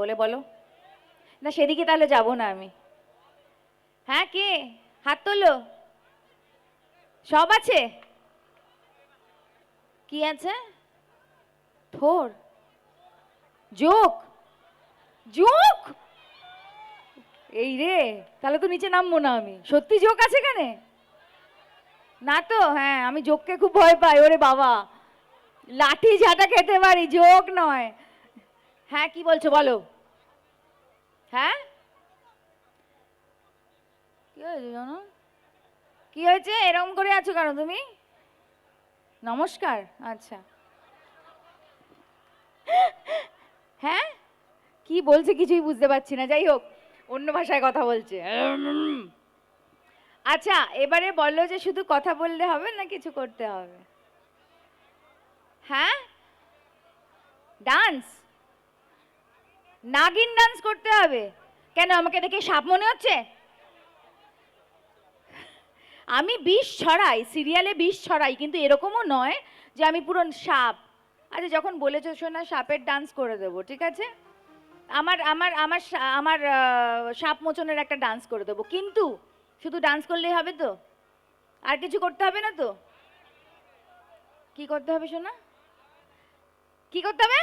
বলে বলো। না, সেদিকে তাহলে যাব না আমি। হ্যাঁ কে? হাত তোলো। সব আছে? কি আছে? থোর। যোগ যোগ এই রে, তাহলে তো নিচে নামবো না আমি। সত্যি জোক আছে এখানে? না তো? হ্যাঁ আমি জোককে খুব ভয় পাই। ওরে বাবা। লাঠি ঝাঁটা খেতে পারি, জোক নয়। হ্যাঁ কি বলছো বলো। হ্যাঁ? কি হয়েছে জানো? কি হয়েছে? এরকম করে আছো কেন তুমি? নমস্কার আচ্ছা। হ্যাঁ? কি বলছে কিছুই বুঝতে পারছি না, যাই হোক, অন্য ভাষায় কথা বলছে। আচ্ছা এবারে বলল যে শুধু কথা বললে হবে না কিছু করতে হবে? হ্যাঁ? ডান্স? নাগিন ডান্স করতে হবে। কেন, আমাকে দেখে সাপ মনে হচ্ছে? আমি বিষ ছড়াই সিরিয়ালে বিষ ছড়াই, কিন্তু এরকমও নয় যে আমি পুরো সাপ। আচ্ছা যখন বলেছ শোনা সাপের ডান্স করে দেবো, ঠিক আছে? আমার আমার আমার আমার সাপ মোচনের একটা ডান্স করে দেবো। কিন্তু শুধু ডান্স করলেই হবে তো? আর কিছু করতে হবে না তো? কি করতে হবে শোনা কি করতে হবে?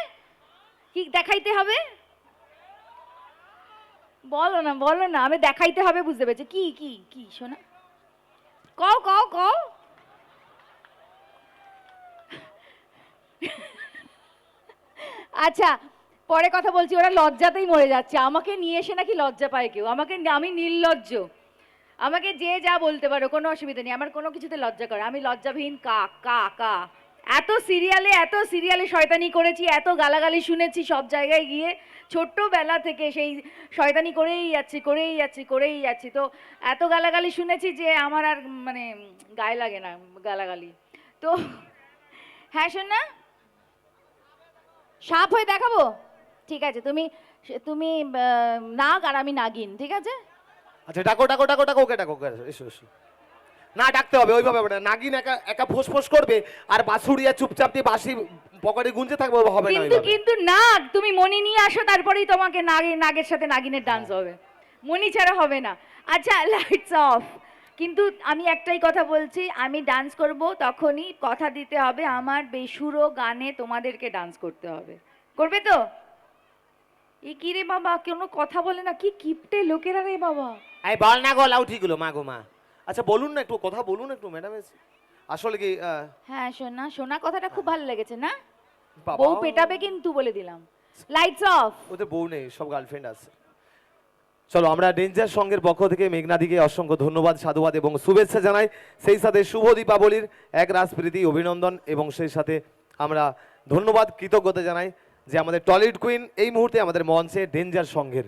কি দেখাইতে হবে? বলো না বলো না, আমি দেখাইতে হবে বুঝতে পেরেছি। কি কি কি, শোনা। কও কও কও। আচ্ছা পরে কথা বলছি, ওরা লজ্জাতেই মরে যাচ্ছে। আমাকে নিয়ে এসে নাকি লজ্জা পায় কেউ? আমাকে আমি নির্লজ্জ। আমাকে যে যা বলতে পারো, কোনো অসুবিধা নেই। আমার কোনো কিছুতে লজ্জা করে আমি লজ্জাবিহীন কা কা কা। এত সিরিয়ালে এত সিরিয়ালে শয়তানি করেছি, এত গালাগালি শুনেছি সব জায়গায় গিয়ে। ছোট্টবেলা থেকে সেই শয়তানি করেই যাচ্ছি করেই যাচ্ছি করেই যাচ্ছি। তো এত গালাগালি শুনেছি যে আমার আর মানে গায়ে লাগে না গালাগালি। তো হ্যাঁ শোন না সাপ হয়ে দেখাবো? ঠিক আছে, তুমি তুমি নাগ আর আমি নাগিন, ঠিক আছে? আচ্ছা ডাকো ডাকো ডাকো ডাকো, ওকে, ডাকো এসো এসো। না ডাকতে হবে ওইভাবে হবে না। নাগিন একা একা ফোঁস করবে আর বাঁশুড়িয়া চুপচাপ দিয়ে বাঁশি পকেটে গুঞ্জে থাকবে হবে না কিন্তু কিন্তু নাগ তুমি মনি নিয়ে আসো তারপরেই তোমাকে নাগে নাগের সাথে নাগিনের ডান্স হবে। মনি ছাড়া হবে না। আচ্ছা লাইটস অফ কিন্তু আমি একটাই কথা বলছি আমি ডান্স করব তখনই কথা দিতে হবে আমার বেসুরো গানে তোমাদেরকে ডান্স করতে হবে। করবে তো? এ কি রে বাবা কোনো কথা বলে না কি কিপটে লোকেরা রে বাবা। এই বল না গো লাউ ঠিকগুলো মা গো মা। আচ্ছা বলুন না একটু কথা বলুন একটু ম্যাডাম আসলে কি হ্যাঁ শোনা শোনা কথাটা খুব ভালো লেগেছে না? বউ পেটাবে কিন্তু বলে দিলাম। লাইটস অফ ওদের বউ নেই সব গার্লফ্রেন্ড আছে। চলো আমরা ডেঞ্জার সঙ্গের পক্ষ থেকে মেঘনাদিকে অসংখ্য ধন্যবাদ সাধুবাদ এবং শুভেচ্ছা জানাই। সেই সাথে শুভ দীপাবলির এক রাস প্রীতি অভিনন্দন এবং সেই সাথে আমরা ধন্যবাদ কৃতজ্ঞতা জানাই যে আমাদের টলিউড কুইন এই মুহূর্তে আমাদের মঞ্চে ডেঞ্জার সঙ্গের।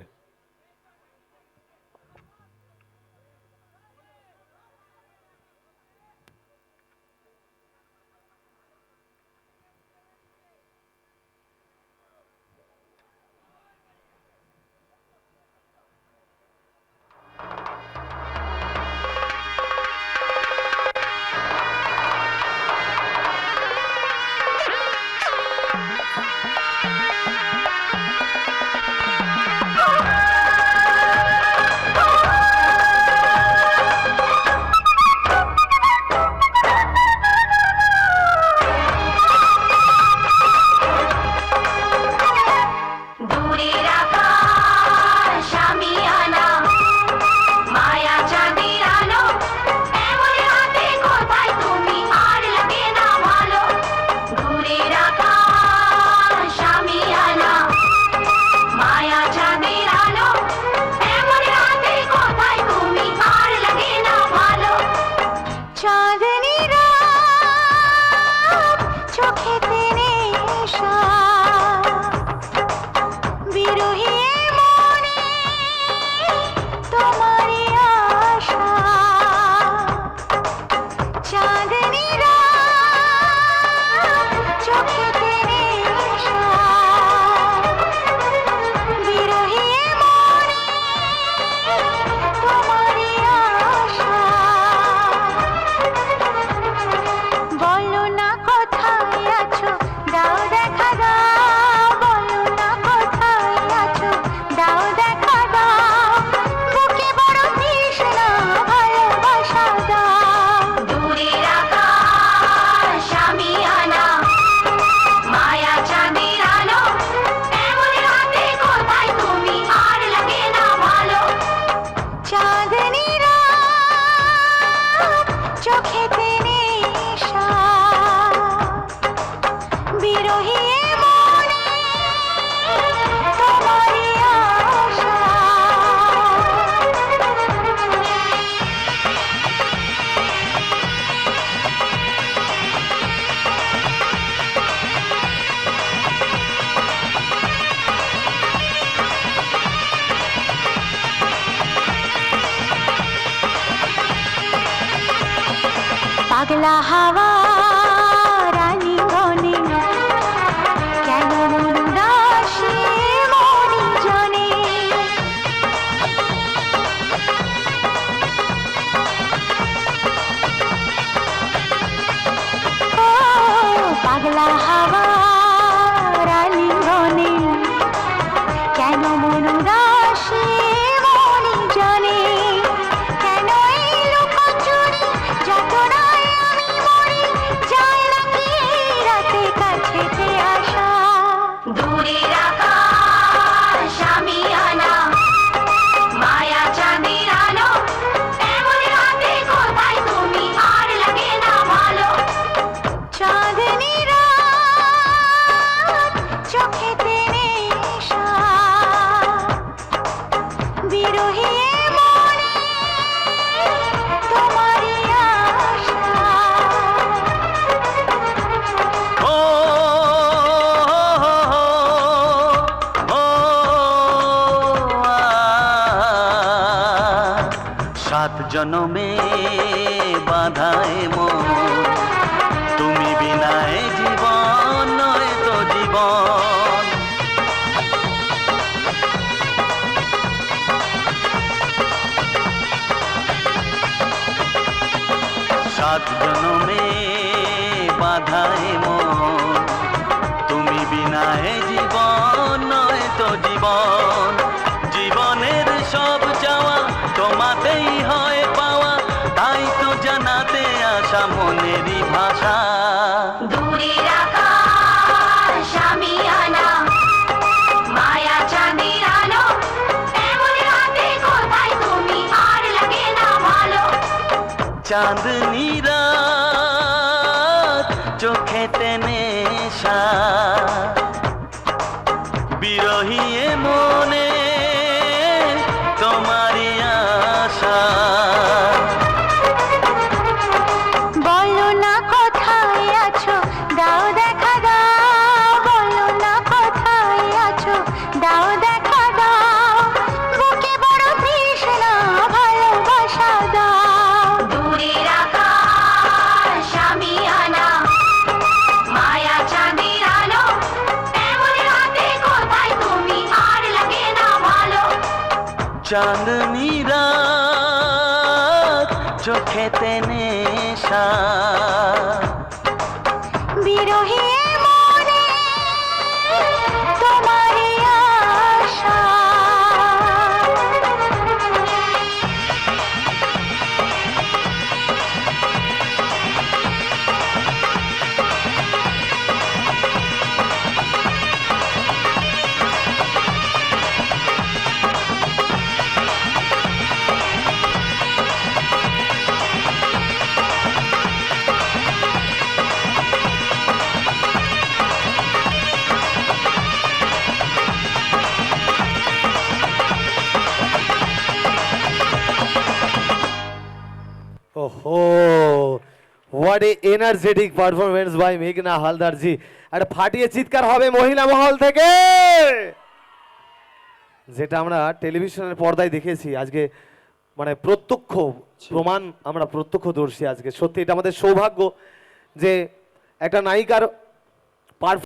পাগলা হাওয়া সাত জনমে বাধায় মন। তুমি বিনায় জীবন নয় তো জীবন। সাত জনমে ভাষা দূরের আকাশ আমি আনা। মায়া চাঁদের আলো এমন রাতে কোথায় তুমি? আর লাগে না ভালো। চাঁদনি রাত চোখেতে নেশা বিরহী চাঁদনি রাত চোখেতে নেশা বিরহী what a energetic performance by মেঘনা হালদার জি একটা ফাটিয়ে চিৎকার হবে মহিলা মহল থেকে। যেটা আমরা টেলিভিশনের পর্দায় দেখেছি আজকে মানে প্রত্যক্ষ প্রমাণ আমরা প্রত্যক্ষদর্শী আজকে। সত্যি এটা আমাদের সৌভাগ্য যে একটা নায়িকার